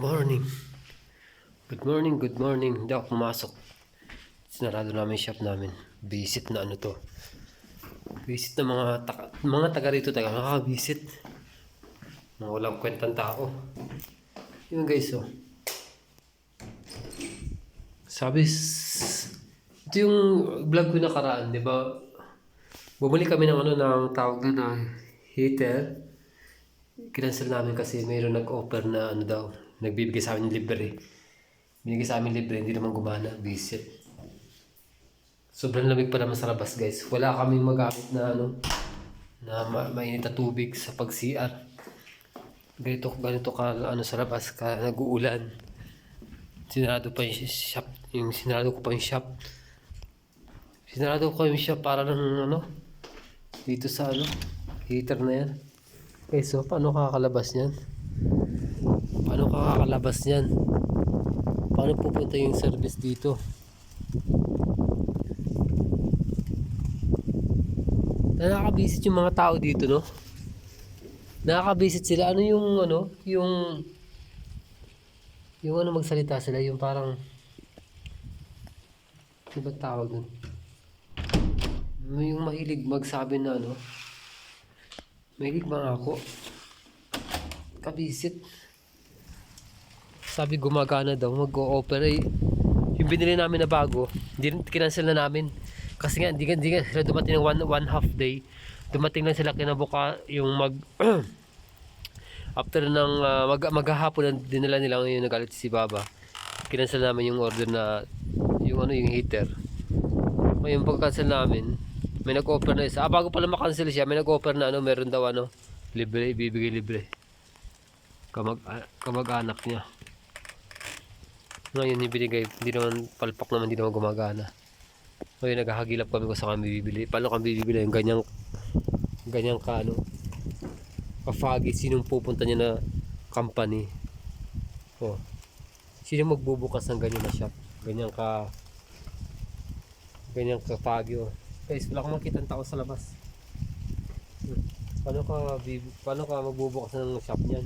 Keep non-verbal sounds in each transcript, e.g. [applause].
Morning. Good morning, good morning. Hindi ako pumasok. Sinarado namin shop namin. Visit na ano to. Visit na mga taga, mga taga rito taga nakaka-visit. Mga walang kwentang tao. Yun guys oh. Sabi, ito yung vlog ko nakaraan, di ba? Bumili kami ng ano ng tawag doon na heater. Kinansel namin kasi mayroon nag-offer na ano daw, nagbibigay sa amin libre. Binigay sa amin libre, hindi naman gumana, visit. Sobrang lamig pa naman sa labas guys. Wala kaming magamit na ano, na ma mainit na tubig sa pag-CR. Ganito, ganito ka ano sa labas, ka nag-uulan. Sinarado pa yung shop, yung sinarado ko pa yung shop. Sinarado ko yung shop para ng ano, dito sa ano, heater na yan. Okay, so paano kakakalabas niyan? Paano kakakalabas niyan? Paano pupunta yung service dito? Nakakabisit yung mga tao dito, no? Nakakabisit sila. Ano yung, ano, yung, yung ano magsalita sila, yung parang, ano ba tawag nun? Yung mahilig magsabi na, ano, mahilig mga ako. Kabisit. Sabi gumagana daw, mag-ooperate. Yung binili namin na bago, kinansel na namin. Kasi nga, hindi, hindi nga sila dumating ng one, one half day. Dumating lang sila kinabuka yung mag... [clears throat] after ng uh, mag, maghahapon na dinala nila ngayon nagalit si Baba. Kinansel namin yung order na yung ano yung heater. Ngayon pag-cancel namin, may nag-offer na isa. Ah, bago pala makancel siya, may nag-offer na ano, meron daw ano, libre, ibibigay libre. Kamag, ah, kamag-anak niya. Ngayon, ibinigay, hindi naman, palpak naman, hindi naman gumagana. Ngayon, naghahagilap kami kung saan kami bibili. Paano kami bibili yung ganyang, ganyang ka, ano, kafagi, sinong pupunta niya na company. Oh. Sino magbubukas ng ganyan na shop? Ganyan ka, ganyan ka fagi, oh. Guys, wala akong makita tao sa labas. Paano ka, paano ka magbubukas ng shop niyan?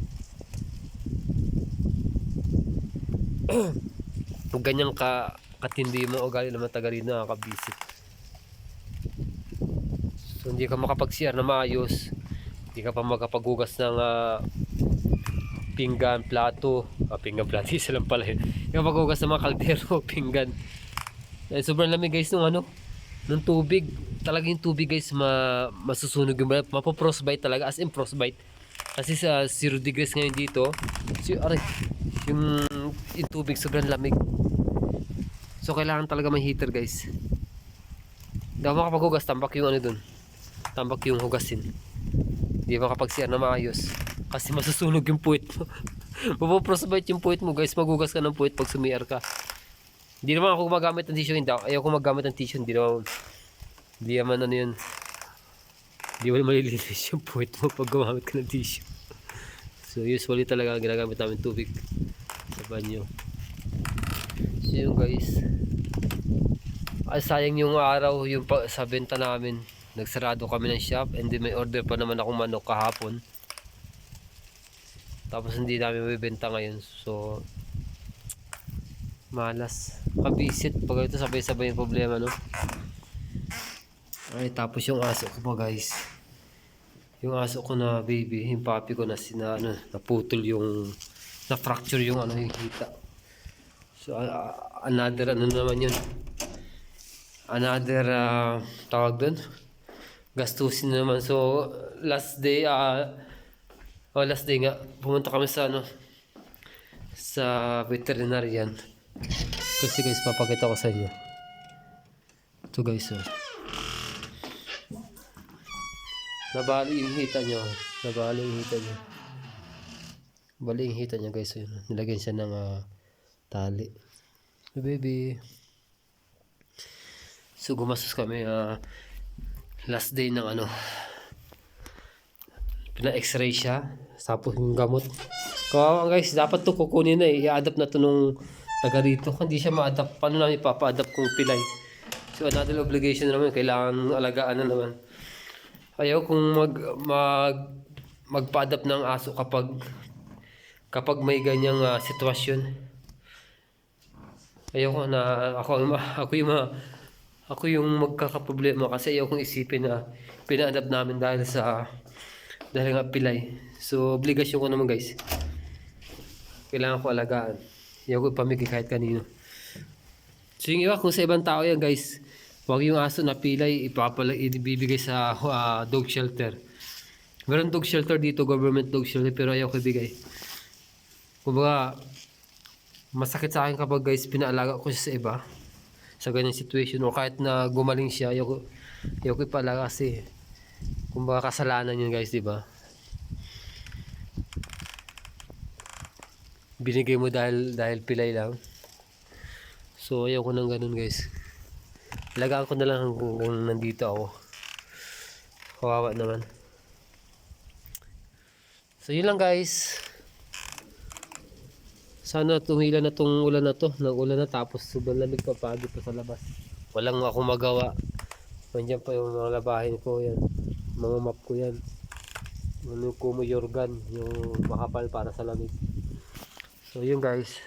[clears throat] Kung ganyan ka katindi mo ugali naman taga rito nakakabisit. So hindi ka makapag-CR na maayos. Hindi ka pa makapaghugas ng ah, pinggan, plato. Ah, pinggan, plato. [laughs] Isa lang pala yun. Hindi ka maghugas ng mga kaldero, [laughs] pinggan. Eh, sobrang lamig guys nung ano, nung tubig. Talaga yung tubig guys, ma masusunog yung balat. Mapo-frostbite talaga, as in frostbite. Kasi sa 0 degrees ngayon dito, si, aray, yung, yung tubig sobrang lamig. So kailangan talaga may heater guys. Hindi ako makapaghugas, tambak yung ano dun. Tambak yung hugasin. Hindi makapag-CR na maayos. Kasi masusunog yung puwit mo. [laughs] Mapoprosbite yung puwit mo guys. Maghugas ka ng puwit pag sumiyar ka. Hindi naman ako gumagamit ng tissue. Hindi ako, ayaw ko magamit ng tissue. Hindi naman, hindi naman ano yun. Hindi naman malilinis yung puwit mo pag gumamit ka ng tissue. [laughs] So usually talaga ginagamit namin tubig sa banyo. Yun guys. Ay sayang yung araw yung pa, sa benta namin. Nagsarado kami ng shop and then may order pa naman akong manok kahapon. Tapos hindi namin mabibenta ngayon. So malas. Kabisit. Pag ito sabay-sabay yung problema no. Ay tapos yung aso ko pa guys. Yung aso ko na baby, yung puppy ko na sina ano, naputol yung na fracture yung ano yung hita. So a- another ano naman yun. Another ah, tawag doon. Gastusin na naman. So last day ah oh, last day nga pumunta kami sa ano sa veterinarian. Kasi guys papakita ko sa inyo. Ito guys oh. Nabali yung hita niya. oh. Nabali yung hita niya. Bali yung hita niya guys. Yun. Nilagyan siya ng ah, tali. So baby. So gumastos kami ah, last day ng ano. Pina-x-ray siya. Tapos yung gamot. Kawawa guys, dapat to kukunin na eh. I-adapt na to nung taga rito. Hindi siya ma-adapt, paano namin ipapa-adapt kung pilay? So another obligation na naman, kailangan alagaan na naman. Ayaw kung mag mag magpa-adapt ng aso kapag kapag may ganyang ah, sitwasyon ayoko na ako ako yung ma- ako yung magkakaproblema kasi ayoko isipin na pinaadap namin dahil sa dahil nga pilay. So obligasyon ko naman guys. Kailangan ko alagaan. Ayoko ipamigay kahit kanino. So yung iba kung sa ibang tao yan guys, wag yung aso na pilay ipapala ibibigay sa ah, dog shelter. Meron dog shelter dito, government dog shelter pero ayoko ibigay. Kumbaga, masakit sa akin kapag guys pinaalaga ko siya sa iba sa ganyang situation. O kahit na gumaling siya ayoko, ayoko ipalaga kasi kumbaga kasalanan yun guys di ba binigay mo dahil dahil pilay lang. So ayoko nang ganun guys. Alagaan ko na lang hanggang nandito ako. Kawawa naman. So yun lang guys sana tumila na tong ulan na to. Nang ulan na tapos sobrang lamig pa pa dito sa labas. Walang akong magawa. Nandiyan pa yung mga labahin ko yan. Mga map ko yan. Ano yung Kumo Yorgan. Yung makapal para sa lamig. So yun guys.